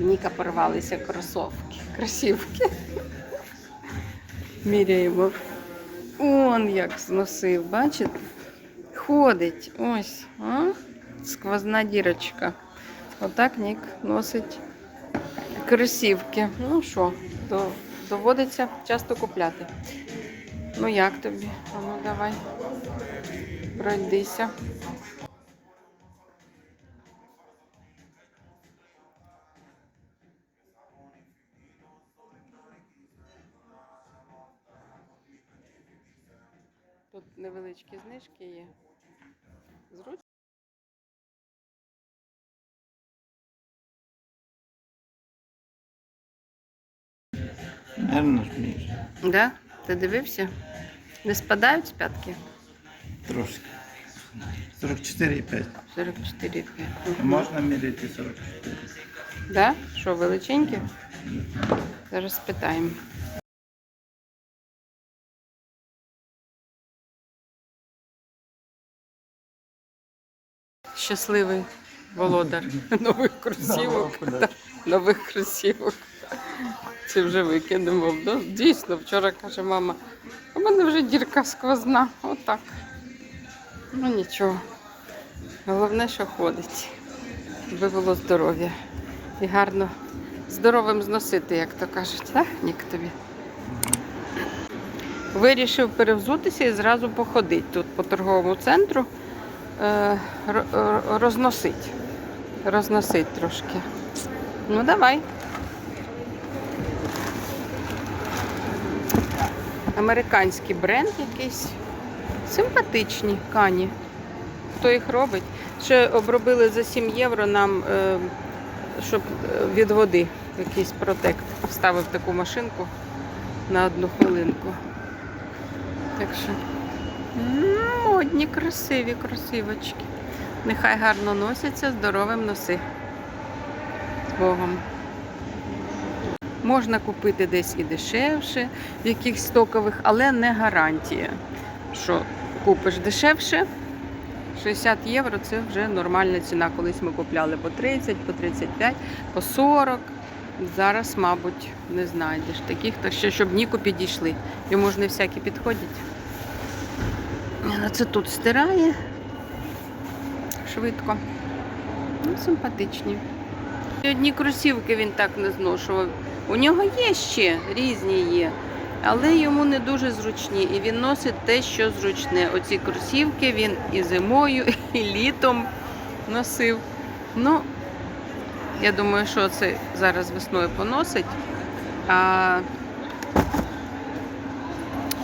В Ніка порвалися кросовки, кросівки. Міряємо. Он як зносив, бачите? Ходить. Ось. А? Сквозна дірочка. Отак Нік носить кросівки. Ну що, до- доводиться часто купляти. Ну як тобі? А ну давай. Пройдися. Тут невеличкі знижки є. Зручно. Гарно між. Да? Ти дивився? Не спадають з п'ятки? Трошки. 44,5. 44,5. А Можна міряти 44. Да? Що, величенькі? Зараз спитаємо. Щасливий володар нових кросівок. Нових кросівок. Чи вже викинемо? Ну, Дійсно, вчора каже мама, у мене вже дірка сквозна. Отак. Ну нічого. Головне, що ходить. Аби було здоров'я. І гарно здоровим зносити, як то кажуть, так, Нік тобі? Вирішив перевзутися і зразу походити тут по торговому центру, розносить. Розносить трошки. Ну, давай. Американський бренд якийсь. Симпатичні кані. Хто їх робить? Ще обробили за 7 євро нам, е, щоб е, від води якийсь протект. Вставив таку машинку на одну хвилинку. Так що м, модні, красиві кросівочки. Нехай гарно носяться, здоровим носи. З Богом. Можна купити десь і дешевше, в якихось стокових, але не гарантія, що купиш дешевше. 60 євро це вже нормальна ціна. Колись ми купляли по 30, по 35, по 40. Зараз, мабуть, не знайдеш. Таких, то ще щоб Ніку підійшли. Йому ж не всякі підходять. Вона Це тут стирає швидко. Ну, симпатичні. І Одні кросівки він так не зношував. У нього є ще, різні є, але йому не дуже зручні. І він носить те, що зручне. Оці кросівки він і зимою, і літом носив. Ну, я думаю, що це зараз весною поносить. А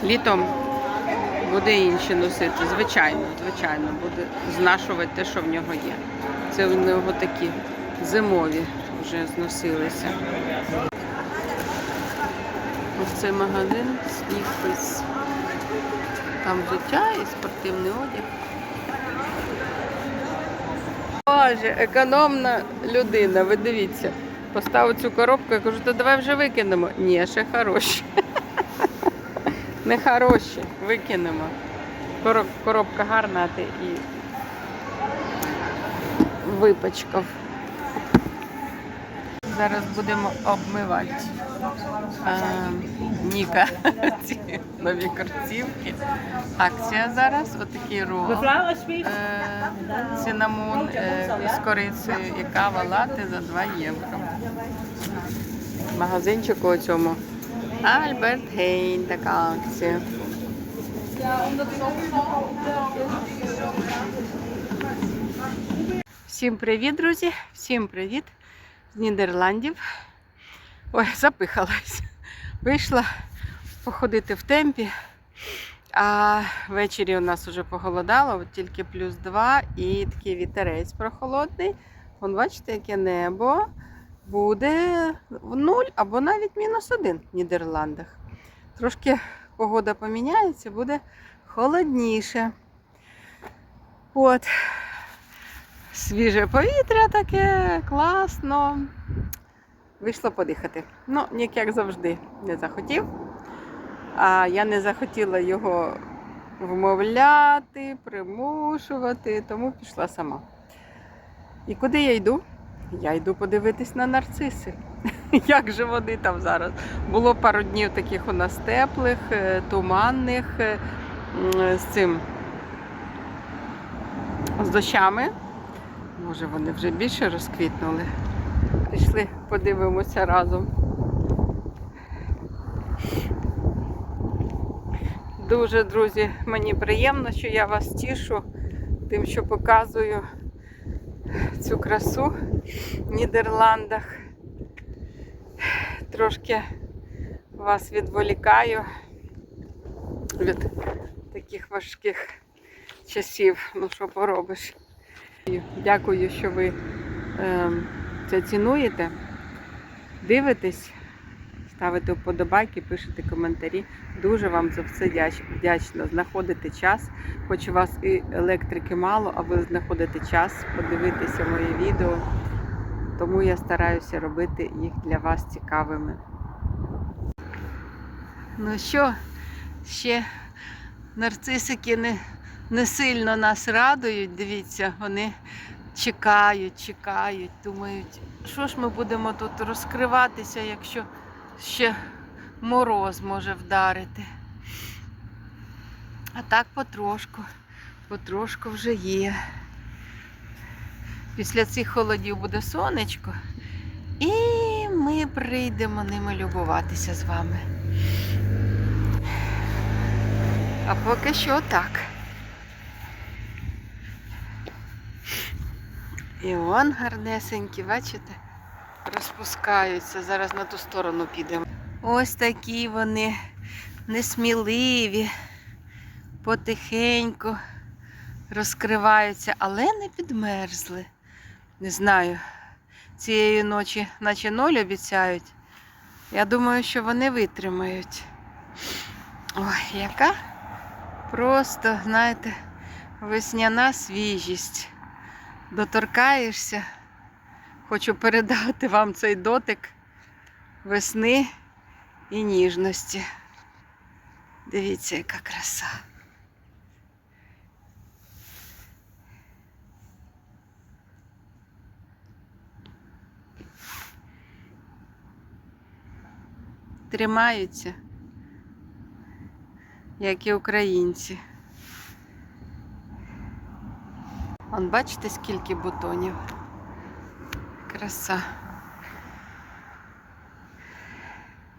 літом буде інші носити. Звичайно, звичайно, буде знашувати те, що в нього є. Це в нього такі зимові вже зносилися. Ось цей магазин Слівпис. Там взуття і спортивний одяг. Боже, економна людина, ви дивіться. Поставив цю коробку, я кажу, то давай вже викинемо. Ні, ще хороші. Не хороші, викинемо. Коробка гарна, а ти і випачкав. Зараз будемо обмивати е, Ніка ці нові кросівки. Акція зараз, отакий рол. Alsjeblieft. Е, цинамон е, із корицею і кава лати за 2 євро. Магазинчику у цьому. Альберт Гейн, така акція. Всім привіт, друзі! Всім привіт з Нідерландів. Ой, запихалась. Вийшла походити в темпі. А ввечері у нас вже похолодало, от тільки плюс 2 і такий вітерець прохолодний. Вон, бачите, яке небо буде в нуль або навіть мінус один в Нідерландах. Трошки погода поміняється, буде холодніше. От. Свіже повітря таке, класно. Вийшло подихати. Ну, Нік, як завжди, не захотів. А я не захотіла його вмовляти, примушувати, тому пішла сама. І куди я йду? Я йду подивитись на нарциси. Як же вони там зараз? Було пару днів таких у нас теплих, е, туманних, е, з цим з дощами. Може, вони вже більше розквітнули. Пішли, подивимося разом. Дуже, друзі, мені приємно, що я вас тішу тим, що показую цю красу в Нідерландах. Трошки вас відволікаю від таких важких часів. Ну, що поробиш. Дякую, що ви ем, це цінуєте, дивитесь, ставите вподобайки, пишете коментарі. Дуже вам за все дяч- вдячна. Знаходите час, хоч у вас і електрики мало, а ви знаходите час подивитися мої відео. Тому я стараюся робити їх для вас цікавими. Ну що, ще нарцисики не, не сильно нас радують. Дивіться, вони чекають, чекають, думають, що ж ми будемо тут розкриватися, якщо ще мороз може вдарити. А так потрошку, потрошку вже є. Після цих холодів буде сонечко, і ми прийдемо ними любуватися з вами. А поки що так. І он гарнесенькі, бачите, розпускаються. Зараз на ту сторону підемо. Ось такі вони несміливі, потихеньку розкриваються, але не підмерзли. Не знаю, цієї ночі, наче ноль обіцяють. Я думаю, що вони витримають. Ой, яка просто, знаєте, весняна свіжість. Доторкаєшся. Хочу передати вам цей дотик весни і ніжності. Дивіться, яка краса. Тримаються, як і українці. Он бачите, скільки бутонів. Краса.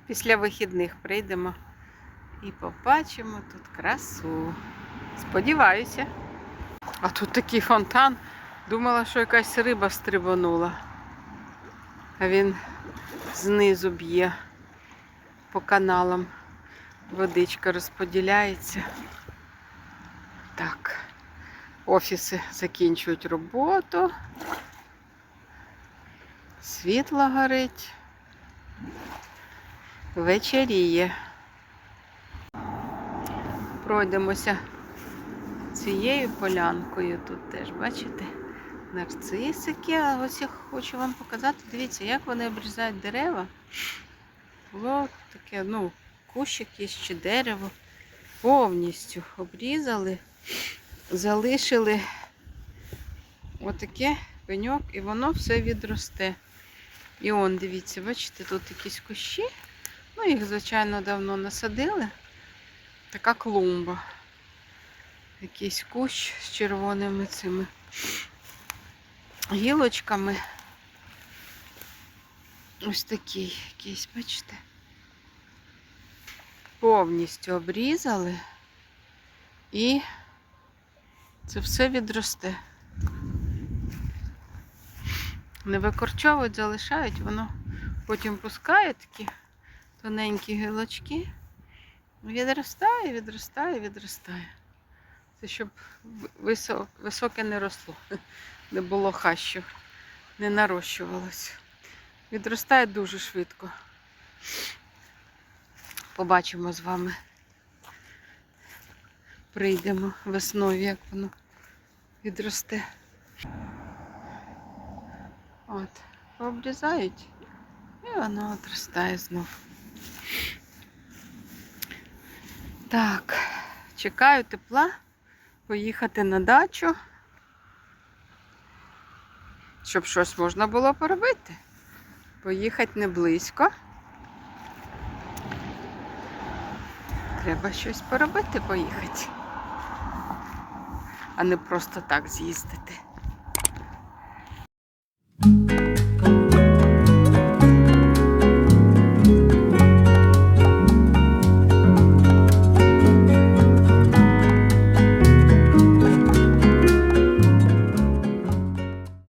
Після вихідних прийдемо і побачимо тут красу. Сподіваюся. А тут такий фонтан. Думала, що якась риба стрибанула. А він знизу б'є по каналам. Водичка розподіляється. Так. Офіси закінчують роботу. Світло горить. Вечеріє. Пройдемося цією полянкою. Тут теж, бачите, нарцисики. А ось я хочу вам показати. Дивіться, як вони обрізають дерева. Було таке, ну, кущик є чи дерево. Повністю обрізали залишили отаке пеньок, і воно все відросте. І он, дивіться, бачите, тут якісь кущі. Ну, їх, звичайно, давно насадили. Така клумба. Якийсь кущ з червоними цими гілочками. Ось такий якийсь, бачите? Повністю обрізали і це все відросте. Не викорчовують, залишають, воно потім пускає такі тоненькі гілочки. Відростає, відростає, відростає. Це щоб висо- високе не росло, не було хащів, не нарощувалось. Відростає дуже швидко. Побачимо з вами прийдемо весною, як воно відросте. От, обрізають і воно отростає знов. Так, чекаю тепла, поїхати на дачу. щоб щось можна було поробити. Поїхати не близько. Треба щось поробити, поїхати. А не просто так з'їздити.